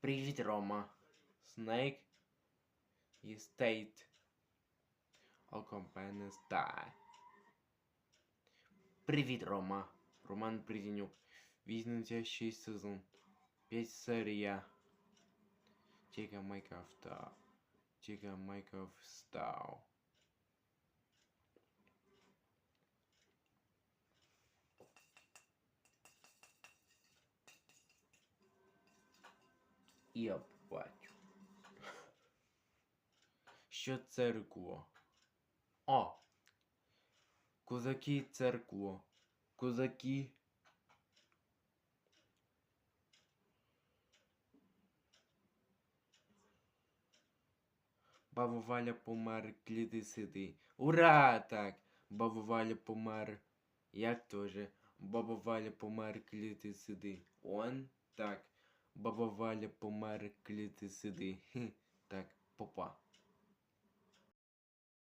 Привіт, Рома. Snake і State. Окомпене Star. Привіт, Рома. Роман Приденюк. Візниться 6 сезон. 5 серія. Тільки Майкрофта. Тільки Майкрофт став. І я бачу. Що церкво? О! Козаки церкво. Козаки. Валя помер, кліти сиди. Ура! Так! Баба Валя помер. Як тоже? Баба Валя помер, кліти сиди. Он? Так. Баба Валя помер, кліти сиди. Хі. Так, попа.